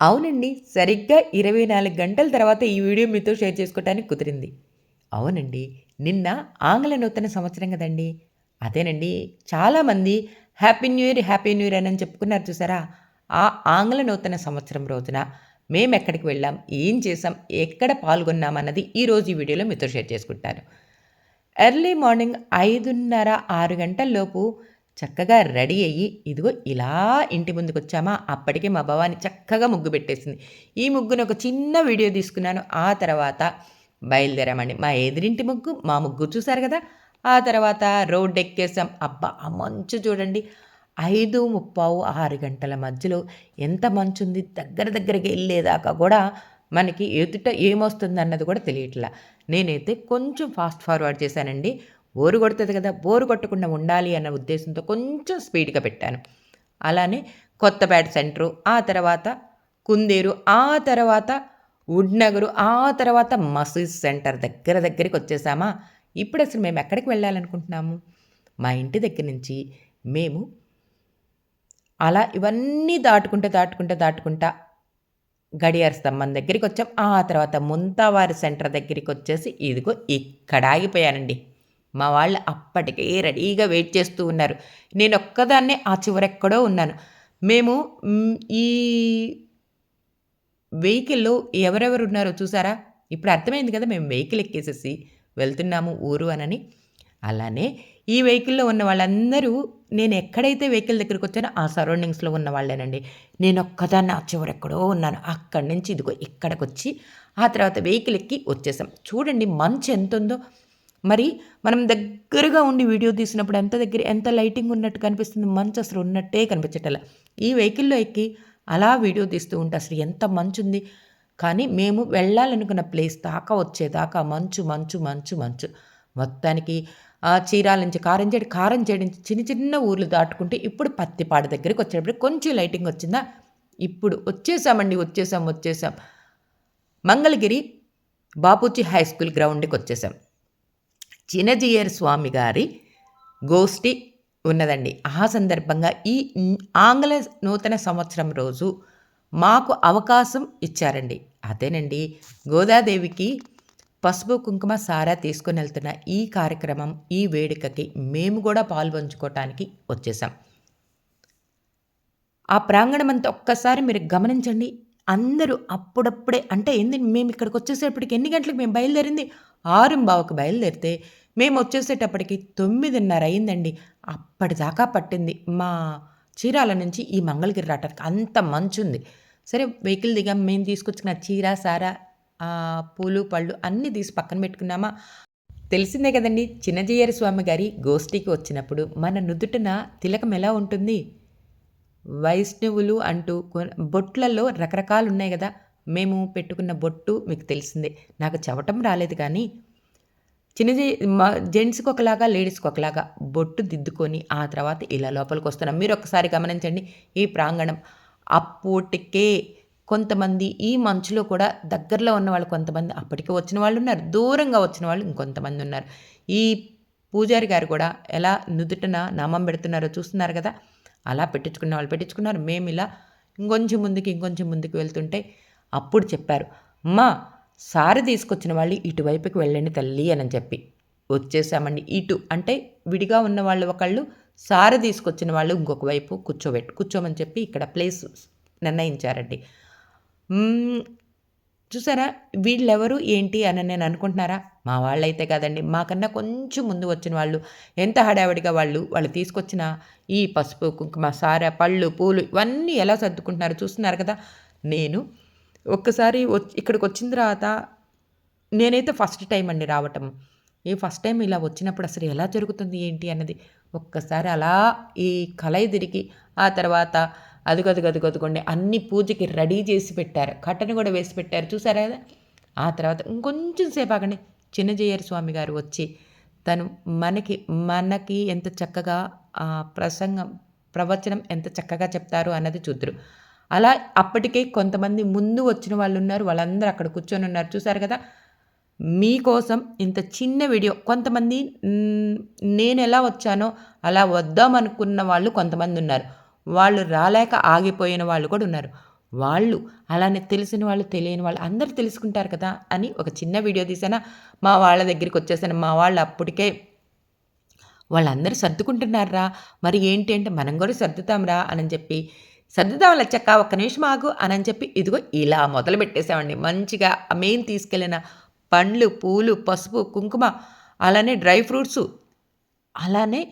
అవునండి సరిగ్గా ఇరవై నాలుగు గంటల తర్వాత ఈ వీడియో మీతో షేర్ చేసుకోవటానికి కుదిరింది. అవునండి నిన్న ఆంగ్ల నూతన సంవత్సరం కదండి. అదేనండి చాలామంది happy new year happy new year అని చెప్పుకున్నారు చూసారా? ఆ ఆంగ్ల నూతన సంవత్సరం రోజున మేము ఎక్కడికి వెళ్ళాం ఏం చేసాం ఎక్కడ పాల్గొన్నాం అన్నది ఈరోజు ఈ వీడియోలో మీతో షేర్ చేసుకుంటాను. ఎర్లీ మార్నింగ్ ఐదున్నర ఆరు గంటల్లోపు చక్కగా రెడీ అయ్యి ఇదిగో ఇలా ఇంటి ముందుకు వచ్చామా అప్పటికే మా భవాని చక్కగా ముగ్గు పెట్టేసింది. ఈ ముగ్గును ఒక చిన్న వీడియో తీసుకున్నాను. ఆ తర్వాత బయలుదేరామండి. మా ఎదురింటి ముగ్గు మా ముగ్గు చూశారు కదా? ఆ తర్వాత రోడ్ ఎక్కేసాం అబ్బా ఆ మంచు చూడండి. ఐదు ముప్పావు ఆరు గంటల మధ్యలో ఎంత మంచు ఉంది దగ్గర దగ్గరికి వెళ్ళేదాకా కూడా మనకి ఎదుట ఏమొస్తుంది అన్నది కూడా తెలియట్లా. నేనైతే కొంచెం ఫాస్ట్ ఫార్వర్డ్ చేశానండి. బోరు కొడుతుంది కదా బోరు కొట్టకుండా ఉండాలి అన్న ఉద్దేశంతో కొంచెం స్పీడ్గా పెట్టాను. అలానే కొత్తపేట సెంటరు ఆ తర్వాత కుందేరు ఆ తర్వాత ఉడ్నగరు ఆ తర్వాత మసీద్ సెంటర్ దగ్గర దగ్గరికి వచ్చేసామా? ఇప్పుడు అసలు మేము ఎక్కడికి వెళ్ళాలనుకుంటున్నాము? మా ఇంటి దగ్గర నుంచి మేము అలా ఇవన్నీ దాటుకుంటే దాటుకుంటే దాటుకుంటా గడియార స్తంభం దగ్గరికి వచ్చాం. ఆ తర్వాత ముంతావారి సెంటర్ దగ్గరికి వచ్చేసి ఇదిగో ఇక్కడ ఆగిపోయానండి. మా వాళ్ళు అప్పటికే రెడీగా వెయిట్ చేస్తూ ఉన్నారు. నేను ఒక్కదాన్నే ఆ చివరెక్కడో ఉన్నాను. మేము ఈ వెహికల్లో ఎవరెవరు ఉన్నారో చూసారా? ఇప్పుడు అర్థమైంది కదా మేము వెహికల్ ఎక్కేసేసి వెళ్తున్నాము ఊరు అనని. అలానే ఈ వెహికల్లో ఉన్న వాళ్ళందరూ నేను ఎక్కడైతే వెహికల్ దగ్గరికి వచ్చానో ఆ సరౌండింగ్స్లో ఉన్న వాళ్ళేనండి. నేను ఒక్కదాన్ని ఆ చివరెక్కడో ఉన్నాను. అక్కడి నుంచి ఇదిగో ఇక్కడికి వచ్చి ఆ తర్వాత వెహికల్ ఎక్కి వచ్చేసాం. చూడండి మంచు ఎంత ఉందో మరి మనం దగ్గరగా ఉండి వీడియో తీసినప్పుడు ఎంత దగ్గర ఎంత లైటింగ్ ఉన్నట్టు కనిపిస్తుంది మంచు అసలు ఉన్నట్టే కనిపించటల ఈ వెహికల్లో ఎక్కి అలా వీడియో తీస్తూ ఉంటే అసలు ఎంత మంచు ఉంది. కానీ మేము వెళ్ళాలనుకున్న ప్లేస్ దాకా వచ్చేదాకా మంచు మంచు మంచు మంచు. మొత్తానికి ఆ చీరాల నుంచి కారంచేడి కారంచేడి నుంచి చిన్న చిన్న ఊర్లు దాటుకుంటే ఇప్పుడు పత్తిపాడు దగ్గరికి వచ్చేటప్పుడు కొంచెం లైటింగ్ వచ్చిందా? ఇప్పుడు వచ్చేసామండి వచ్చేసాం వచ్చేసాం. మంగళగిరి బాపూజీ హై స్కూల్ గ్రౌండ్కి వచ్చేసాం. చినజీయర్ స్వామి గారి గోష్ఠి ఉన్నదండి. ఆ సందర్భంగా ఈ ఆంగ్ల నూతన సంవత్సరం రోజు మాకు అవకాశం ఇచ్చారండి. అదేనండి గోదాదేవికి పసుపు కుంకుమ సారా తీసుకుని వెళ్తున్న ఈ కార్యక్రమం ఈ వేడుకకి మేము కూడా పాల్పంచుకోవటానికి వచ్చేసాం ఆ ప్రాంగణం అంతా ఒక్కసారి మీరు గమనించండి. అందరూ అప్పుడప్పుడే అంటే ఏంది మేము ఇక్కడికి వచ్చేసేపటికి ఎన్ని గంటలకు మేము బయలుదేరింది? ఆరు బావకు బయలుదేరితే మేము వచ్చేసేటప్పటికి తొమ్మిదిన్నర అయిందండి. అప్పటిదాకా పట్టింది. మా చీరాల నుంచి ఈ మంగళగిరి రావటానికి అంత మంచుంది. సరే వెహికల్ దిగా. మేము తీసుకొచ్చిన చీర సారా పూలు పళ్ళు అన్నీ తీసి పక్కన పెట్టుకున్నామా? తెలిసిందే కదండి చిన్నజయ్యర స్వామి గారి గోష్ఠికి వచ్చినప్పుడు మన నుదుటిన తిలకం ఎలా ఉంటుంది? వైష్ణవులు అంటూ బొట్లలో రకరకాలు ఉన్నాయి కదా. మేము పెట్టుకున్న బొట్టు మీకు తెలిసిందే. నాకు చవటం రాలేదు కానీ చిన్న జెంట్స్కి ఒకలాగా లేడీస్కి ఒకలాగా బొట్టు దిద్దుకొని ఆ తర్వాత ఇలా లోపలికి వస్తున్నాం. మీరు ఒకసారి గమనించండి ఈ ప్రాంగణం అప్పటికే కొంతమంది ఈ మంచులో కూడా దగ్గరలో ఉన్న వాళ్ళు కొంతమంది అప్పటికే వచ్చిన వాళ్ళు ఉన్నారు దూరంగా వచ్చిన వాళ్ళు ఇంకొంతమంది ఉన్నారు. ఈ పూజారి గారు కూడా ఎలా నుదుటన నామం పెడుతున్నారో చూస్తున్నారు కదా అలా పెట్టించుకున్న వాళ్ళు పెట్టించుకున్నారు. మేము ఇలా ఇంకొంచెం ముందుకు ఇంకొంచెం ముందుకు వెళ్తుంటే అప్పుడు చెప్పారు అమ్మా సారి తీసుకొచ్చిన వాళ్ళు ఇటువైపుకి వెళ్ళండి తల్లి అని చెప్పి. వచ్చేసామండి. ఇటు అంటే విడిగా ఉన్న వాళ్ళు ఒకళ్ళు సారి తీసుకొచ్చిన వాళ్ళు ఇంకొక వైపు కూర్చోబెట్టు కూర్చోమని చెప్పి ఇక్కడ ప్లేస్ నిర్ణయించారండి. చూసారా? వీళ్ళెవరు ఏంటి అని నేను అనుకుంటున్నారా? మా వాళ్ళైతే కాదండి. మాకన్నా కొంచెం ముందు వచ్చిన వాళ్ళు ఎంత హడావిడిగా వాళ్ళు వాళ్ళు తీసుకొచ్చిన ఈ పసుపు కుంకుమ సార పళ్ళు పూలు ఇవన్నీ ఎలా సర్దుకుంటున్నారు చూస్తున్నారు కదా? నేను ఒక్కసారి ఇక్కడికి వచ్చిన తర్వాత నేనైతే ఫస్ట్ టైం అండి రావటం. ఈ ఫస్ట్ టైం ఇలా వచ్చినప్పుడు అసలు ఎలా జరుగుతుంది ఏంటి అన్నది ఒక్కసారి అలా ఈ కలయి తిరిగి ఆ తర్వాత అదుగదుగదుగదుకోండి అన్ని పూజకి రెడీ చేసి పెట్టారు. కట్టను కూడా వేసి పెట్టారు. చూసారా కదా? ఆ తర్వాత ఇంకొంచెం సేపు ఆగండి. చిన్నజయ్యర్ స్వామి గారు వచ్చి తను మనకి మనకి ఎంత చక్కగా ప్రసంగం ప్రవచనం ఎంత చక్కగా చెప్తారు అన్నది చూద్దరు. అలా అప్పటికే కొంతమంది ముందు వచ్చిన వాళ్ళు ఉన్నారు వాళ్ళందరూ అక్కడ కూర్చొని ఉన్నారు. చూసారు కదా? మీకోసం ఇంత చిన్న వీడియో కొంతమంది నేను ఎలా వచ్చానో అలా వద్దాం అనుకున్న వాళ్ళు కొంతమంది ఉన్నారు. వాళ్ళు రాలేక ఆగిపోయిన వాళ్ళు కూడా ఉన్నారు. వాళ్ళు అలానే తెలిసిన వాళ్ళు తెలియని వాళ్ళు అందరూ తెలుసుకుంటారు కదా అని ఒక చిన్న వీడియో తీసానా మా వాళ్ళ దగ్గరికి వచ్చేసాను. మా వాళ్ళు అప్పటికే వాళ్ళందరూ సర్దుకుంటున్నారా? మరి ఏంటి అంటే మనం కూడా సర్దుతాంరా అని చెప్పి సర్దుదాం లచ్చక్క ఒక్క నిమిషం ఆగు అని చెప్పి ఇదిగో ఇలా మొదలు పెట్టేసామండి. మంచిగా మెయిన్ తీసుకెళ్ళిన పండ్లు పూలు పసుపు కుంకుమ అలానే డ్రై ఫ్రూట్స్ అలానే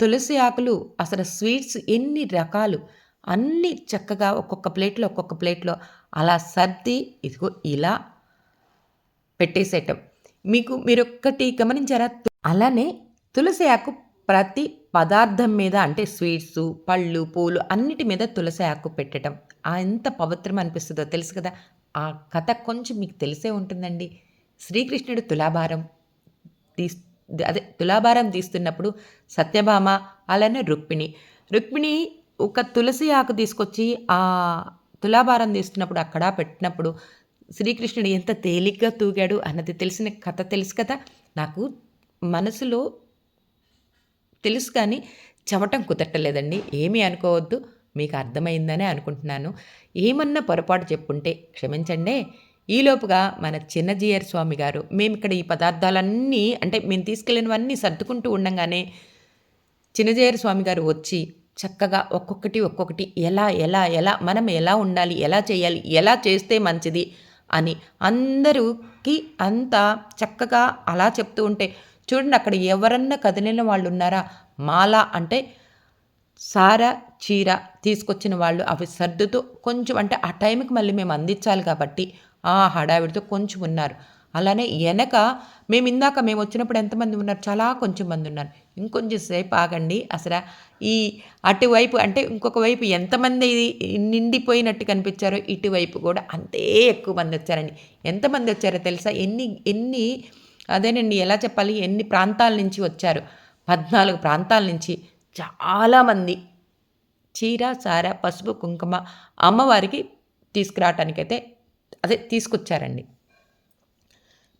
తులసి ఆకులు అసలు స్వీట్స్ ఎన్ని రకాలు అన్నీ చక్కగా ఒక్కొక్క ప్లేట్లో ఒక్కొక్క ప్లేట్లో అలా సర్ది ఇదిగో ఇలా పెట్టేసేయటం. మీకు మీరు ఒక్కటి గమనించారా అలానే తులసి ఆకు ప్రతి పదార్థం మీద అంటే స్వీట్స్ పళ్ళు పూలు అన్నిటి మీద తులసి ఆకు పెట్టడం. ఆ ఎంత పవిత్రం అనిపిస్తుందో తెలుసు కదా? ఆ కథ కొంచెం మీకు తెలిసే ఉంటుందండి. శ్రీకృష్ణుడు తులాభారం తీస్ అదే తులాభారం తీస్తున్నప్పుడు సత్యభామ అలానే రుక్మిణి. రుక్మిణి ఒక తులసి ఆకు తీసుకొచ్చి ఆ తులాభారం తీస్తున్నప్పుడు అక్కడ పెట్టినప్పుడు శ్రీకృష్ణుడు ఎంత తేలిగ్గా తూగాడు అన్నది తెలిసిన కథ తెలుసు కదా? నాకు మనసులో తెలుసు కానీ చవటం కుదట్టలేదండి ఏమీ అనుకోవద్దు. మీకు అర్థమైందనే అనుకుంటున్నాను. ఏమన్నా పొరపాటు చెప్పుంటే క్షమించండి. ఈలోపుగా మన చిన్నజీయర్ స్వామి గారు మేము ఇక్కడ ఈ పదార్థాలన్నీ అంటే మేము తీసుకెళ్ళినవన్నీ సర్దుకుంటూ ఉండగానే చిన్నజీయర్ స్వామి గారు వచ్చి చక్కగా ఒక్కొక్కటి ఒక్కొక్కటి ఎలా ఎలా ఎలా మనం ఎలా ఉండాలి ఎలా చేయాలి ఎలా చేస్తే మంచిది అని అందరికి అంత చక్కగా అలా చెప్తూ ఉంటే చూడండి అక్కడ ఎవరన్నా కదిలిన వాళ్ళు ఉన్నారా? మాల అంటే సార చీర తీసుకొచ్చిన వాళ్ళు అవి సర్దుతూ కొంచెం అంటే ఆ టైంకి మళ్ళీ మేము అందించాలి కాబట్టి ఆ హడావిడితో కొంచెం ఉన్నారు. అలానే వెనక మేము ఇందాక మేము వచ్చినప్పుడు ఎంతమంది ఉన్నారు? చాలా కొంచెం మంది ఉన్నారు. ఇంకొంచెం సేపు ఆగండి. అసలు ఈ అటువైపు అంటే ఇంకొక వైపు ఎంతమంది నిండిపోయినట్టు కనిపించారో ఇటువైపు కూడా అంతే ఎక్కువ మంది వచ్చారండి. ఎంతమంది వచ్చారో తెలుసా? ఎన్ని ఎన్ని అదేనండి ఎలా చెప్పాలి? ఎన్ని ప్రాంతాల నుంచి వచ్చారు? పద్నాలుగు ప్రాంతాల నుంచి చాలామంది చీర సార పసుపు కుంకుమ అమ్మవారికి తీసుకురావటానికైతే అదే తీసుకొచ్చారండి.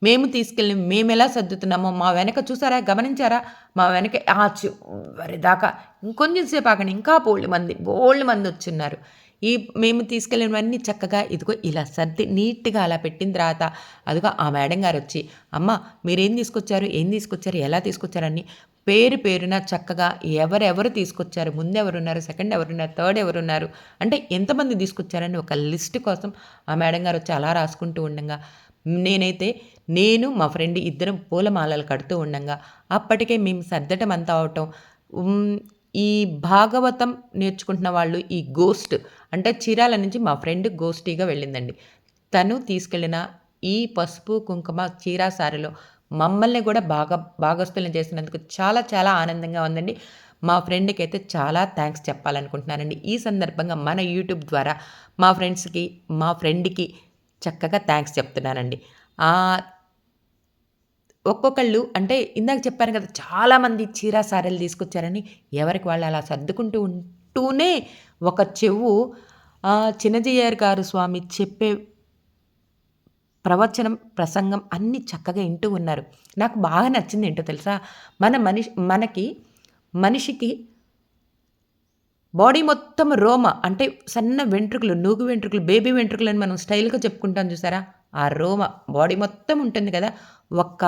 మేము తీసుకెళ్ళి మేము ఎలా సర్దుతున్నామో మా వెనక చూసారా? గమనించారా? మా వెనక ఆ చివరిదాకా ఇంకొంచెం సేపు ఆగండి. ఇంకా బోల్డ్ మంది బోల్డ్ మంది వచ్చున్నారు. ఈ మేము తీసుకెళ్ళినవన్నీ చక్కగా ఇదిగో ఇలా సర్ది నీట్గా అలా పెట్టిన తర్వాత అదిగో ఆ మేడం గారు వచ్చి అమ్మ మీరేం తీసుకొచ్చారు? ఏం తీసుకొచ్చారు? ఎలా తీసుకొచ్చారని పేరు పేరున చక్కగా ఎవరెవరు తీసుకొచ్చారు? ముందు ఎవరున్నారు సెకండ్ ఎవరున్నారు థర్డ్ ఎవరున్నారు అంటే ఎంతమంది తీసుకొచ్చారని ఒక లిస్ట్ కోసం ఆ మేడం గారు వచ్చి అలా రాసుకుంటూ ఉండగా. నేనైతే నేను మా ఫ్రెండ్ ఇద్దరం పూలమాలలు కడుతూ ఉండగా. అప్పటికే మేము సర్దటం అంతా అవటం ఈ భాగవతం నేర్చుకుంటున్న వాళ్ళు ఈ గోస్ట్ అంటే చీరాల నుంచి మా ఫ్రెండ్ గోష్ఠీగా వెళ్ళిందండి. తను తీసుకెళ్ళిన ఈ పసుపు కుంకుమ చీరా సారిలో మమ్మల్ని కూడా బాగా భాగస్తులను చేసినందుకు చాలా చాలా ఆనందంగా ఉందండి. మా ఫ్రెండ్కి అయితే చాలా థ్యాంక్స్ చెప్పాలనుకుంటున్నానండి. ఈ సందర్భంగా మన యూట్యూబ్ ద్వారా మా ఫ్రెండ్స్కి మా ఫ్రెండ్కి చక్కగా థ్యాంక్స్ చెప్తున్నానండి. ఒక్కొక్కళ్ళు అంటే ఇందాక చెప్పాను కదా చాలామంది చీరా సారెలు తీసుకొచ్చారని ఎవరికి వాళ్ళు అలా సర్దుకుంటూ అంటూనే ఒక చెవు చిన్నజయ్యారు గారు స్వామి చెప్పే ప్రవచనం ప్రసంగం అన్నీ చక్కగా వింటూ ఉన్నారు. నాకు బాగా నచ్చింది ఏంటో తెలుసా? మన మనిషి మనకి మనిషికి బాడీ మొత్తం రోమ అంటే సన్న వెంట్రుకలు నూగు వెంట్రుకలు బేబీ వెంట్రుకలు అని మనం స్టైల్గా చెప్పుకుంటాం చూసారా? ఆ రోమ బాడీ మొత్తం ఉంటుంది కదా? ఒక్క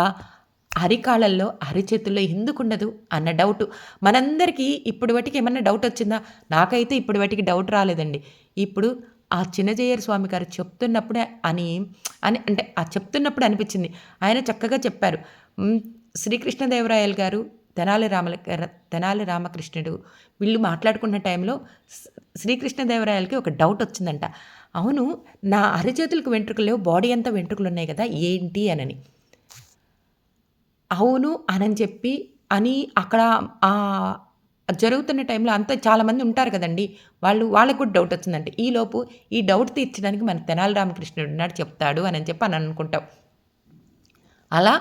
అరికాళ్ళల్లో అరిచేతుల్లో ఎందుకు ఉండదు అన్న డౌట్. మనందరికీ ఇప్పుడు వాటికి ఏమన్నా డౌట్ వచ్చిందా? నాకైతే ఇప్పుడు వాటికి డౌట్ రాలేదండి. ఇప్పుడు ఆ చిన్నజయ్యర్ స్వామి గారు చెప్తున్నప్పుడే అని అని అంటే ఆ చెప్తున్నప్పుడు అనిపించింది. ఆయన చక్కగా చెప్పారు. శ్రీకృష్ణదేవరాయలు గారు తెనాలి రామల తెనాలి రామకృష్ణుడు వీళ్ళు మాట్లాడుకున్న టైంలో శ్రీకృష్ణదేవరాయలకి ఒక డౌట్ వచ్చిందంట. అవును నా అరిచేతులకు వెంట్రుకలు లేవు బాడీ అంతా వెంట్రుకలు ఉన్నాయి కదా ఏంటి? అనని అవును అని చెప్పి అని అక్కడ జరుగుతున్న టైంలో అంతా చాలామంది ఉంటారు కదండి. వాళ్ళు వాళ్ళకు కూడా డౌట్ వచ్చిందంటే ఈలోపు ఈ డౌట్ తీర్చడానికి మన తెనాలి రామకృష్ణుడు ఉన్నాడు చెప్తాడు అని చెప్పి అని అనుకుంటాం. అలా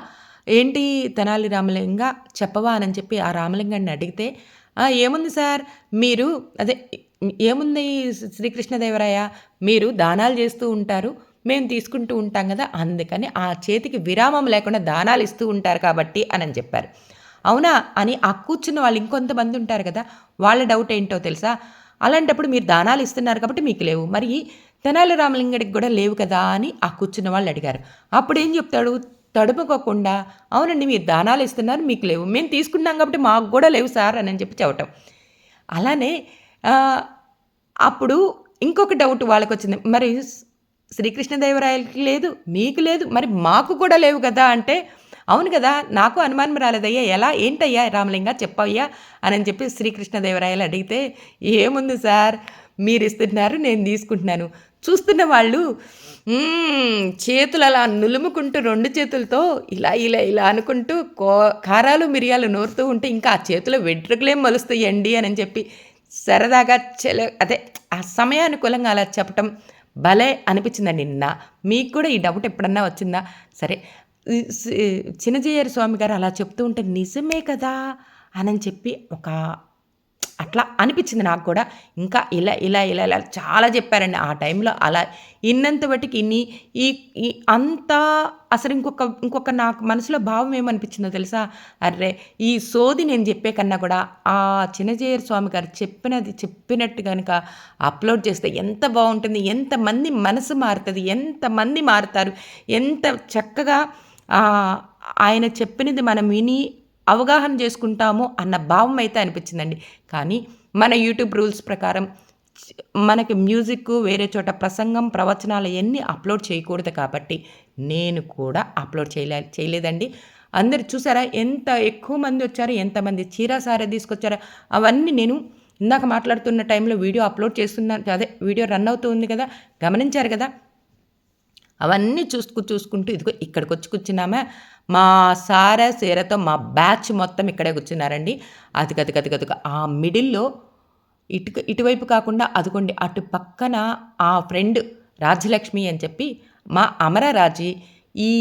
ఏంటి తెనాలి రామలింగ చెప్పవా అని చెప్పి ఆ రామలింగాన్ని అడిగితే ఏముంది సార్? మీరు అదే ఏముంది శ్రీకృష్ణదేవరాయ? మీరు దానాలు చేస్తూ ఉంటారు మేము తీసుకుంటూ ఉంటాం కదా అందుకని ఆ చేతికి విరామం లేకుండా దానాలు ఇస్తూ ఉంటారు కాబట్టి అని చెప్పారు. అవునా అని ఆ కూర్చున్న వాళ్ళు ఇంకొంతమంది ఉంటారు కదా వాళ్ళ డౌట్ ఏంటో తెలుసా? అలాంటప్పుడు మీరు దానాలు ఇస్తున్నారు కాబట్టి మీకు లేవు. మరి తెనాలి రామలింగడికి కూడా లేవు కదా అని ఆ కూర్చున్న వాళ్ళు అడిగారు. అప్పుడు ఏం చెప్తాడు? తడుపుకోకుండా అవునండి మీరు దానాలు ఇస్తున్నారు మీకు లేవు. మేము తీసుకున్నాం కాబట్టి మాకు కూడా లేవు సార్ అని చెప్పి చెప్పటం. అలానే అప్పుడు ఇంకొక డౌట్ వాళ్ళకి వచ్చింది మరి శ్రీకృష్ణదేవరాయలకి లేదు మీకు లేదు మరి మాకు కూడా లేవు కదా అంటే అవును కదా నాకు అనుమానం రాలేదయ్యా ఎలా ఏంటయ్యా రామలింగ చెప్పయ్యా అని చెప్పి శ్రీకృష్ణదేవరాయలు అడిగితే ఏముంది సార్ మీరు ఇస్తున్నారు నేను తీసుకుంటున్నాను. చూస్తున్న వాళ్ళు చేతులు అలా నులుముకుంటూ రెండు చేతులతో ఇలా ఇలా ఇలా అనుకుంటూ కో కారాలు మిరియాలు నూరుతూ ఉంటే ఇంకా ఆ చేతిలో వెంట్రుకలేం మలుస్తాయండి అని చెప్పి సరదాగా చెల అదే ఆ సమయానుకూలంగా అలా చెప్పటం భలే అనిపించిందండి నిన్న. మీకు కూడా ఈ డౌట్ ఎప్పుడన్నా వచ్చిందా? సరే ఈ స్వామి గారు అలా చెప్తూ ఉంటే నిజమే కదా? అని చెప్పి ఒక అట్లా అనిపించింది నాకు కూడా. ఇంకా ఇలా ఇలా ఇలా ఇలా చాలా చెప్పారండి. ఆ టైంలో అలా ఇన్నంత బట్టికి ఇన్ని ఈ ఈ అంత అసలు ఇంకొక ఇంకొక నాకు మనసులో భావం ఏమనిపించిందో తెలుసా? అర్రే ఈ సోది నేను చెప్పే కన్నా కూడా ఆ చిన్నజీయర్ స్వామి గారు చెప్పినది చెప్పినట్టు కనుక అప్లోడ్ చేస్తే ఎంత బాగుంటుంది ఎంతమంది మనసు మారుతుంది ఎంతమంది మారుతారు ఎంత చక్కగా ఆయన చెప్పినది మనం విని అవగాహన చేసుకుంటాము అన్న భావం అయితే అనిపించిందండి. కానీ మన యూట్యూబ్ రూల్స్ ప్రకారం మనకి మ్యూజిక్ వేరే చోట ప్రసంగం ప్రవచనాలు అవన్నీ అప్లోడ్ చేయకూడదు కాబట్టి నేను కూడా అప్లోడ్ చేయలే చేయలేదండి. అందరు చూసారా ఎంత ఎక్కువ మంది వచ్చారు ఎంతమంది చీర సారే తీసుకొచ్చారో అవన్నీ నేను ఇందాక మాట్లాడుతున్న టైంలో వీడియో అప్లోడ్ చేస్తున్నాను అదే వీడియో రన్ అవుతూ ఉంది కదా గమనించారు కదా అవన్నీ చూసుకు చూసుకుంటూ ఇదిగో ఇక్కడికి వచ్చి కూర్చున్నామే. మా సారా సీరతో మా బ్యాచ్ మొత్తం ఇక్కడే కూర్చున్నారండి. అది గది గది గదిగా ఆ మిడిల్లో ఇటు ఇటువైపు కాకుండా అదిగోండి అటు పక్కన ఆ ఫ్రెండ్ రాజ్యలక్ష్మి అని చెప్పి మా అమరరాజీ ఈ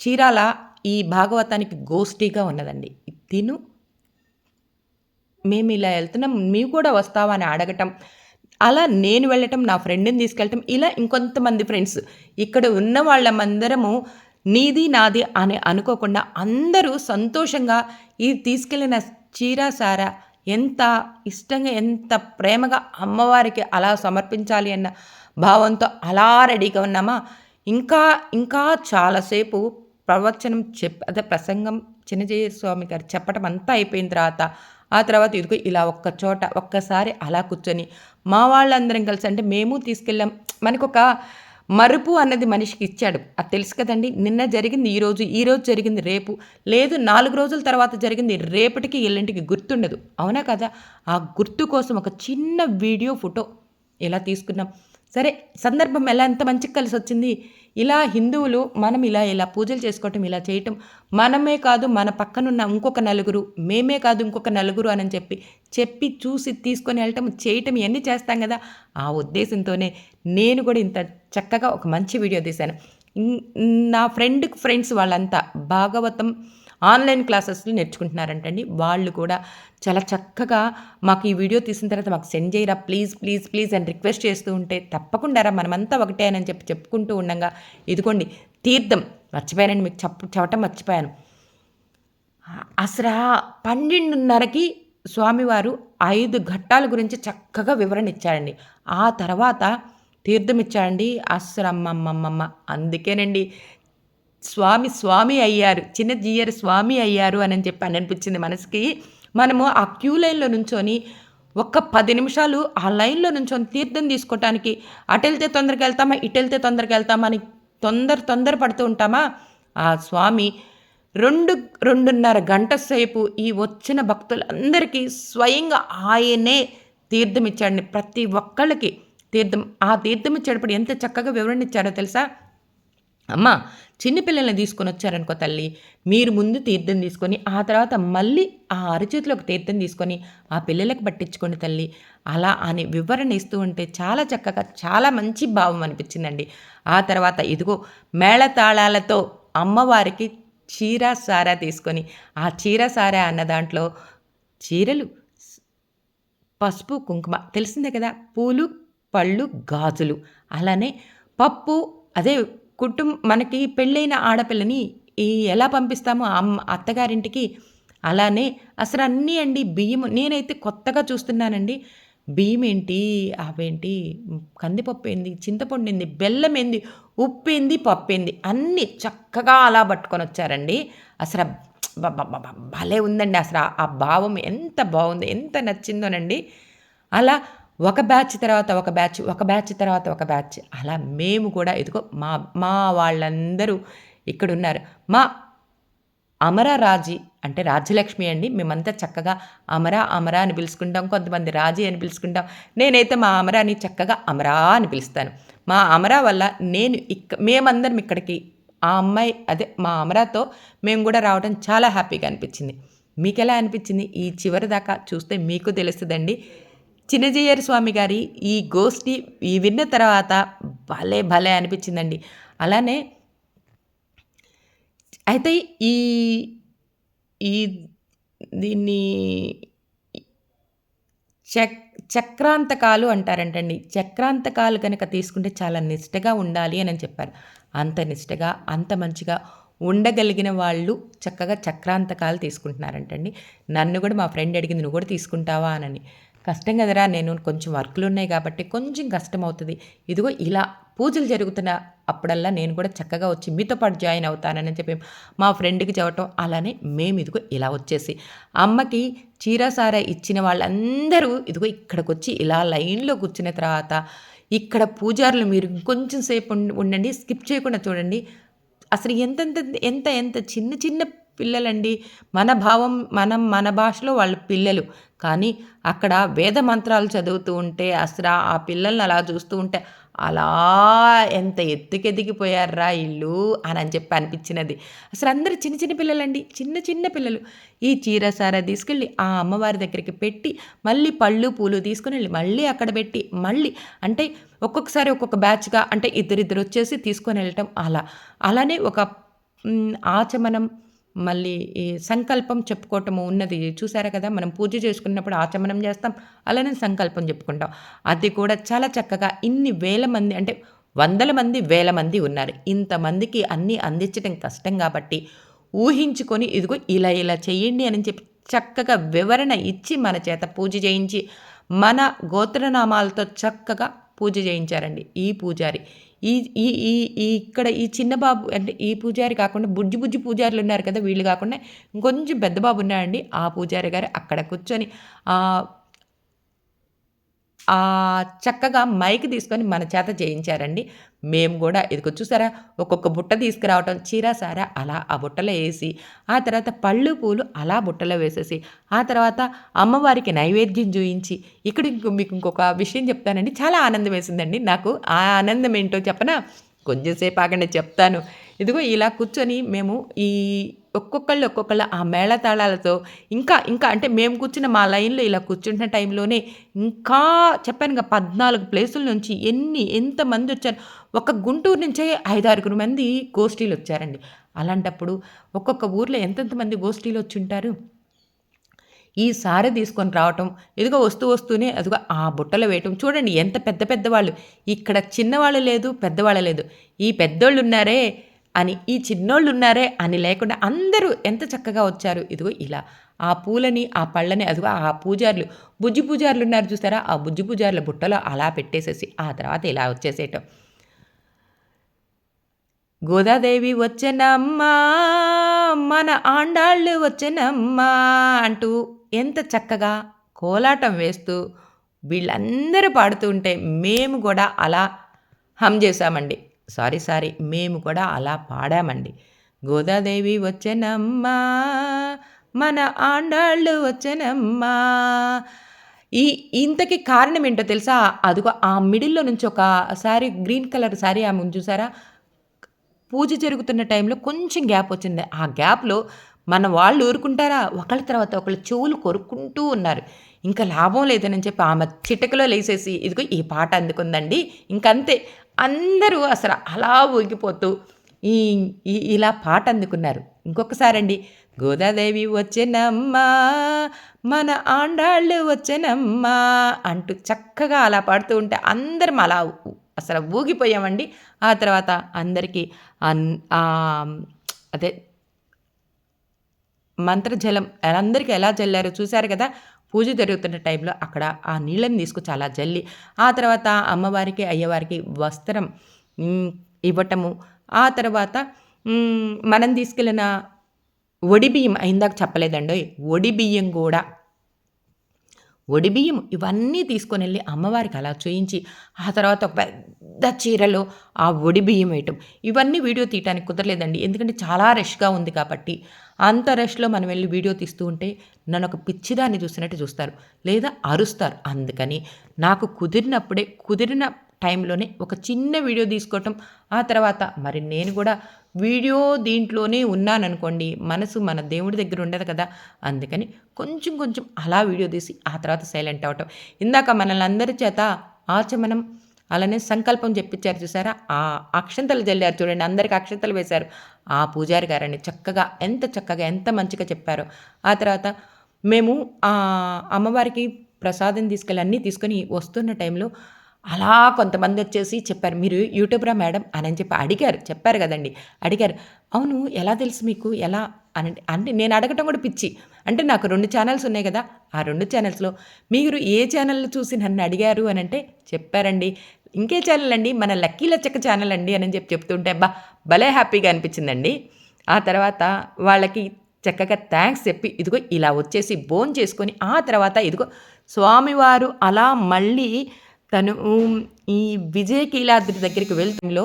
చీరాల ఈ భాగవతానికి గోష్ఠిగా ఉన్నదండి. తిను. మేము ఇలా వెళ్తున్నాం. నీవు కూడా వస్తావా? అని అడగటం. అలా నేను వెళ్ళటం నా ఫ్రెండ్ని తీసుకెళ్ళటం ఇలా ఇంకొంతమంది ఫ్రెండ్స్ ఇక్కడ ఉన్న వాళ్ళమందరము నీది నాది అని అనుకోకుండా అందరూ సంతోషంగా ఈ తీసుకెళ్ళిన చీర సార ఎంత ఇష్టంగా ఎంత ప్రేమగా అమ్మవారికి అలా సమర్పించాలి అన్న భావంతో అలా రెడీగా ఉన్నామా? ఇంకా ఇంకా చాలాసేపు ప్రవచనం చెప్ అదే ప్రసంగం చిన్నజయ స్వామి గారు చెప్పడం అంతా అయిపోయిన తర్వాత ఆ తర్వాత ఇదిగో ఇలా ఒక్క చోట ఒక్కసారి అలా కూర్చొని మా వాళ్ళందరం కలిసి అంటే మేము తీసుకెళ్ళాం. మనకొక మరుపు అన్నది మనిషికి ఇచ్చాడు. అది తెలుసు కదండి. నిన్న జరిగింది ఈరోజు ఈరోజు జరిగింది రేపు. లేదు నాలుగు రోజుల తర్వాత జరిగింది రేపటికి ఎల్లింటికి గుర్తుండదు. అవునా కదా? ఆ గుర్తు కోసం ఒక చిన్న వీడియో ఫోటో ఇలా తీసుకున్నాం. సరే సందర్భం ఎలా? ఎంత మంచిగా కలిసి వచ్చింది? ఇలా హిందువులు మనం ఇలా ఇలా పూజలు చేసుకోవటం ఇలా చేయటం మనమే కాదు మన పక్కనున్న ఇంకొక నలుగురు మేమే కాదు ఇంకొక నలుగురు అని చెప్పి చెప్పి చూసి తీసుకొని వెళ్ళటం చేయటం ఇవన్నీ చేస్తాం కదా. ఆ ఉద్దేశంతోనే నేను కూడా ఇంత చక్కగా ఒక మంచి వీడియో తీశాను. నా ఫ్రెండ్ ఫ్రెండ్స్ వాళ్ళంతా భాగవతం ఆన్లైన్ క్లాసెస్లు నేర్చుకుంటున్నారంటండి. వాళ్ళు కూడా చాలా చక్కగా మాకు ఈ వీడియో తీసిన తర్వాత మాకు సెండ్ చేయరా ప్లీజ్ ప్లీజ్ ప్లీజ్ అని రిక్వెస్ట్ చేస్తూ ఉంటే తప్పకుండా రా మనమంతా ఒకటే అని చెప్పి చెప్పుకుంటూ ఉండగా ఇదిగోండి తీర్థం మర్చిపోయానండి మీకు చెప్ప చెప్పటం మర్చిపోయాను. అసలు పన్నెండున్నరకి స్వామివారు ఐదు ఘట్టాల గురించి చక్కగా వివరణ ఇచ్చారండి. ఆ తర్వాత తీర్థం ఇచ్చారండి. అస్సలు అమ్మమ్మమ్మమ్మ అందుకేనండి స్వామి స్వామి అయ్యారు. చిన్న జీయర్ స్వామి అయ్యారు అని చెప్పి అని అనిపించింది మనసుకి. మనము ఆ క్యూ లైన్లో నుంచొని ఒక్క పది నిమిషాలు ఆ లైన్లో నుంచొని తీర్థం తీసుకోవటానికి అటెళ్తే తొందరగా వెళ్తామా ఇటెళ్తే తొందరగా వెళ్తామా అని తొందర తొందర పడుతూ ఉంటామా? ఆ స్వామి రెండు రెండున్నర గంట సేపు ఈ వచ్చిన భక్తులందరికీ స్వయంగా ఆయనే తీర్థం ఇచ్చాడని ప్రతి ఒక్కళ్ళకి తీర్థం ఆ తీర్థం ఇచ్చేటప్పుడు ఎంత చక్కగా వివరణ ఇచ్చాడో తెలుసా? అమ్మ చిన్నపిల్లల్ని తీసుకొని వచ్చారనుకో తల్లి మీరు ముందు తీర్థం తీసుకొని ఆ తర్వాత మళ్ళీ ఆ అరచేతిలోకి తీర్థం తీసుకొని ఆ పిల్లలకు పట్టించుకోండి తల్లి. అలా అని వివరణ ఇస్తూ ఉంటే చాలా చక్కగా చాలా మంచి భావం అనిపించిందండి. ఆ తర్వాత ఇదిగో మేళతాళాలతో అమ్మవారికి చీర సారా తీసుకొని ఆ చీర సారా అన్న దాంట్లో చీరలు పసుపు కుంకుమ తెలిసిందే కదా? పూలు పళ్ళు గాజులు అలానే పప్పు అదే కుటుంబ మనకి పెళ్ళైన ఆడపిల్లని ఈ ఎలా పంపిస్తామో అమ్మ అత్తగారింటికి అలానే అసలు అన్నీ అండి బియ్యము. నేనైతే కొత్తగా చూస్తున్నానండి. బియ్యం ఏంటి అవేంటి కందిపప్పు ఏంది చింతపండు ఏంది బెల్లం ఏంది ఉప్పు ఏంది పప్పు ఏంది అన్నీ చక్కగా అలా పట్టుకొని వచ్చారండి. అసలు భలే ఉందండి అసలు ఆ భావం ఎంత బాగుంది ఎంత నచ్చిందోనండి. అలా ఒక బ్యాచ్ తర్వాత ఒక బ్యాచ్ ఒక బ్యాచ్ తర్వాత ఒక బ్యాచ్. అలా మేము కూడా ఇదిగో మా మా వాళ్ళందరూ ఇక్కడున్నారు. మా అమర రాజీ అంటే రాజ్యలక్ష్మి అండి. మేమంతా చక్కగా అమర అమరా అని పిలుచుకుంటాం. కొంతమంది రాజీ అని పిలుచుకుంటాం. నేనైతే మా అమరాని చక్కగా అమరా అని పిలుస్తాను. మా అమరా వల్ల నేను ఇక్క మేమందరం ఇక్కడికి ఆ అమ్మాయి అదే మా అమరాతో మేము కూడా రావడం చాలా హ్యాపీగా అనిపించింది. మీకు ఎలా అనిపించింది? ఈ చివరి దాకా చూస్తే మీకు తెలుస్తుందండి. చిన్నజయ్యర్ స్వామి గారి ఈ గోష్ఠి ఈ విన్న తర్వాత భలే భలే అనిపించిందండి. అలానే అయితే ఈ ఈ దీన్ని చక్ చక్రాంతకాలు అంటారంటండి. చక్రాంతకాలు కనుక తీసుకుంటే చాలా నిష్టగా ఉండాలి అని చెప్పారు. అంత నిష్టగా అంత మంచిగా ఉండగలిగిన వాళ్ళు చక్కగా చక్రాంతకాలు తీసుకుంటున్నారంటండి. నన్ను కూడా మా ఫ్రెండ్ అడిగింది నువ్వు కూడా తీసుకుంటావా? అని. కష్టం కదరా నేను కొంచెం వర్క్లు ఉన్నాయి కాబట్టి కొంచెం కష్టం అవుతుంది. ఇదిగో ఇలా పూజలు జరుగుతున్న అప్పుడల్లా నేను కూడా చక్కగా వచ్చి మీతో పాటు జాయిన్ అవుతానని చెప్పి మా ఫ్రెండ్కి చెప్పటం అలానే మేము ఇదిగో ఇలా వచ్చేసి అమ్మకి చీరసార ఇచ్చిన వాళ్ళందరూ ఇదిగో ఇక్కడికి వచ్చి ఇలా లైన్లో కూర్చున్న తర్వాత ఇక్కడ పూజారులు మీరు కొంచెం సేపు ఉండండి స్కిప్ చేయకుండా చూడండి. అసలు ఎంతెంత ఎంత ఎంత చిన్న చిన్న పిల్లలండి. మన భావం మనం మన భాషలో వాళ్ళ పిల్లలు. కానీ అక్కడ వేద మంత్రాలు చదువుతూ ఉంటే అసలు ఆ పిల్లల్ని అలా చూస్తూ ఉంటే అలా ఎంత ఎత్తుకెదిగిపోయారా ఇల్లు అని అని చెప్పి అనిపించినది. అసలు అందరూ చిన్న చిన్న పిల్లలండి. చిన్న చిన్న పిల్లలు. ఈ చీర సారా తీసుకెళ్ళి ఆ అమ్మవారి దగ్గరికి పెట్టి మళ్ళీ పళ్ళు పూలు తీసుకుని వెళ్ళి మళ్ళీ అక్కడ పెట్టి మళ్ళీ అంటే ఒక్కొక్కసారి ఒక్కొక్క బ్యాచ్గా అంటే ఇద్దరిద్దరు వచ్చేసి తీసుకొని వెళ్ళటం అలా. అలానే ఒక ఆచమనం మళ్ళీ ఈ సంకల్పం చెప్పుకోవటము ఉన్నది. చూసారా కదా? మనం పూజ చేసుకున్నప్పుడు ఆచమనం చేస్తాం అలానే సంకల్పం చెప్పుకుంటాం. అది కూడా చాలా చక్కగా ఇన్ని వేల మంది అంటే వందల మంది వేల మంది ఉన్నారు. ఇంతమందికి అన్నీ అందించడం కష్టం కాబట్టి ఊహించుకొని ఇదిగో ఇలా ఇలా చేయండి అని చెప్పి చక్కగా వివరణ ఇచ్చి మన చేత పూజ చేయించి మన గోత్రనామాలతో చక్కగా పూజ చేయించారండి ఈ పూజారి. ఈ ఈ ఈ ఈ ఇక్కడ ఈ చిన్న బాబు అంటే ఈ పూజారి కాకుండా బుజ్జి బుజ్జి పూజారులు ఉన్నారు కదా వీళ్ళు కాకుండా ఇంకొంచెం పెద్ద బాబు ఉన్నాడండి. ఆ పూజారి గారు అక్కడ కూర్చొని చక్కగా మైక్ తీసుకొని మన చేత చేయించారండి మేము కూడా ఇదిగో చూసారా ఒక్కొక్క బుట్ట తీసుకురావటం చీర సారా అలా ఆ బుట్టలో వేసి ఆ తర్వాత పళ్ళు పూలు అలా బుట్టలో వేసేసి ఆ తర్వాత అమ్మవారికి నైవేద్యం చూయించి ఇక్కడ ఇంకో మీకు ఇంకొక విషయం చెప్తానండి. చాలా ఆనందం వేసిందండి నాకు. ఆ ఆనందం ఏంటో చెప్పనా? కొంచెంసేపు ఆగండి చెప్తాను. ఇదిగో ఇలా కూర్చొని మేము ఈ ఒక్కొక్కళ్ళు ఒక్కొక్కళ్ళు ఆ మేళతాళాలతో ఇంకా ఇంకా అంటే మేము కూర్చున్న మా లైన్లో ఇలా కూర్చుంటున్న టైంలోనే ఇంకా చెప్పాను పద్నాలుగు ప్లేసుల నుంచి ఎన్ని ఎంతమంది వచ్చారు. ఒక గుంటూరు నుంచే ఐదారుగురు మంది గోష్ఠీలు వచ్చారండి. అలాంటప్పుడు ఒక్కొక్క ఊర్లో ఎంతెంత మంది గోష్ఠీలు వచ్చి ఉంటారు? ఈ సారె తీసుకొని రావటం ఇదిగో వస్తూ వస్తూనే అదిగో ఆ బుట్టలో వేయటం. చూడండి ఎంత పెద్ద పెద్దవాళ్ళు ఇక్కడ చిన్నవాళ్ళు లేదు పెద్దవాళ్ళు లేదు. ఈ పెద్దోళ్ళు ఉన్నారే అని ఈ చిన్నోళ్ళు ఉన్నారే అని లేకుండా అందరూ ఎంత చక్కగా వచ్చారు? ఇదిగో ఇలా. ఆ పూలని ఆ పళ్ళని అదిగో ఆ పూజారులు. బుజ్జి పూజారులు ఉన్నారు చూసారా? ఆ బుజ్జి పూజారుల బుట్టలో అలా పెట్టేసేసి ఆ తర్వాత ఇలా వచ్చేసేయటం. గోదాదేవి వచ్చనమ్మా మన ఆండాళ్ళు వచ్చనమ్మా అంటూ ఎంత చక్కగా కోలాటం వేస్తూ వీళ్ళందరూ పాడుతూ ఉంటే మేము కూడా అలా హమ్ చేశామండి. సారీ సారీ మేము కూడా అలా పాడామండి. గోదాదేవి వచ్చనమ్మా మన ఆండాళ్ళు వచ్చనమ్మా. ఈ ఇంతకి కారణం ఏంటో తెలుసా? అదిగో ఆ మిడిల్లో నుంచి ఒక శారీ గ్రీన్ కలర్ శారీ ఆమె చూసారా? పూజ జరుగుతున్న టైంలో కొంచెం గ్యాప్ వచ్చింది. ఆ గ్యాప్లో మన వాళ్ళు ఊరుకుంటారా? ఒకళ్ళ తర్వాత ఒకళ్ళు చెవులు కొరుక్కుంటూ ఉన్నారు. ఇంకా లాభం లేదని చెప్పి ఆమె చిటకలో లేసేసి ఇదిగో ఈ పాట అందుకుందండి. ఇంకంతే. అందరూ అసలు అలా ఊగిపోతూ ఈ ఇలా పాట అందుకున్నారు. ఇంకొకసారండి గోదాదేవి వచ్చేనమ్మా మన ఆండాళ్ళు వచ్చేనమ్మా అంటూ చక్కగా అలా పాడుతూ ఉంటే అందరం అలా అసలు ఊగిపోయామండి. ఆ తర్వాత అందరికీ అదే మంత్రజలం అందరికీ ఎలా చల్లారో చూశారు కదా పూజ జరుగుతున్న టైంలో అక్కడ ఆ నీళ్ళని తీసుకు చాలా జల్లి ఆ తర్వాత అమ్మవారికి అయ్యవారికి వస్త్రం ఇవ్వటము. ఆ తర్వాత మనం తీసుకెళ్ళిన ఒడి బియ్యం అయిందాక చెప్పలేదండి ఒడి బియ్యం కూడా ఒడిబియ్యం ఇవన్నీ తీసుకొని వెళ్ళి అమ్మవారికి అలా చూయించి ఆ తర్వాత పెద్ద చీరలో ఆ ఒడిబియ్యం వేయటం. ఇవన్నీ వీడియో తీయటానికి కుదరలేదండి. ఎందుకంటే చాలా రష్గా ఉంది కాబట్టి అంత రష్లో మనం వెళ్ళి వీడియో తీస్తూ ఉంటే నన్ను ఒక పిచ్చిదాన్ని చూసినట్టు చూస్తారు. లేదా అరుస్తారు. అందుకని నాకు కుదిరినప్పుడే కుదిరిన టైంలోనే ఒక చిన్న వీడియో తీసుకోవటం ఆ తర్వాత మరి నేను కూడా వీడియో దీంట్లోనే ఉన్నాననుకోండి మనసు మన దేవుడి దగ్గర ఉండదు కదా. అందుకని కొంచెం కొంచెం అలా వీడియో తీసి ఆ తర్వాత సైలెంట్ అవటం ఇందాక మనల్ని అందరి చేత ఆచమనం అలానే సంకల్పం చెప్పించారు చూసారా? ఆ అక్షంతలు జల్లారు చూడండి అందరికి అక్షంతలు వేశారు. ఆ పూజారి గారండి చక్కగా ఎంత చక్కగా ఎంత మంచిగా చెప్పారో. ఆ తర్వాత మేము ఆ అమ్మవారికి ప్రసాదం తీసుకెళ్ళి అన్నీ తీసుకొని వస్తున్న టైంలో అలా కొంతమంది వచ్చేసి చెప్పారు మీరు యూట్యూబ్రా మేడం అని చెప్పి అడిగారు చెప్పారు కదండి. అడిగారు అవును ఎలా తెలుసు మీకు? ఎలా? అని అంటే నేను అడగటం కూడా పిచ్చి. అంటే నాకు రెండు ఛానల్స్ ఉన్నాయి కదా ఆ రెండు ఛానల్స్లో మీరు ఏ ఛానల్ చూసి నన్ను అడిగారు అని అంటే చెప్పారండి. ఇంకే ఛానల్ అండి మన లక్కీ లచ్చక్క ఛానల్ అండి అని చెప్పి చెప్తుంటే బా భలే హ్యాపీగా అనిపించిందండి. ఆ తర్వాత వాళ్ళకి చక్కగా థ్యాంక్స్ చెప్పి ఇదిగో ఇలా వచ్చేసి బోన్ చేసుకొని ఆ తర్వాత ఇదిగో స్వామివారు అలా మళ్ళీ తను ఈ విజయకీలాద్రి దగ్గరికి వెళ్తుంలో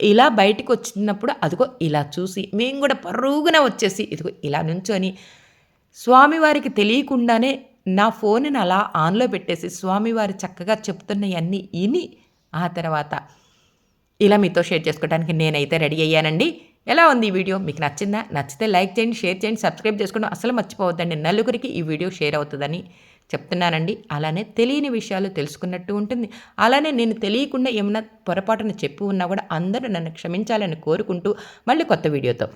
ఇలా బయటకు వచ్చినప్పుడు అదిగో ఇలా చూసి మేము కూడా పరుగున వచ్చేసి ఇదిగో ఇలా నుంచొని స్వామివారికి తెలియకుండానే నా ఫోన్ని అలా ఆన్లో పెట్టేసి స్వామివారు చక్కగా చెప్తున్నవన్నీ విని ఆ తర్వాత ఇలా మీతో షేర్ చేసుకోవడానికి నేనైతే రెడీ అయ్యానండి. ఎలా ఉంది ఈ వీడియో? మీకు నచ్చిందా? నచ్చితే లైక్ చేయండి షేర్ చేయండి సబ్స్క్రైబ్ చేసుకోండి అసలు మర్చిపోవద్దండి. నలుగురికి ఈ వీడియో షేర్ అవుతుందని చెప్తున్నానండి అలానే తెలియని విషయాలు తెలుసుకున్నట్టు ఉంటుంది. అలానే నేను తెలియకుండా ఏమైనా పొరపాటున చెప్పి ఉన్నా కూడా అందరూ నన్ను క్షమించాలని కోరుకుంటూ మళ్ళీ కొత్త వీడియోతో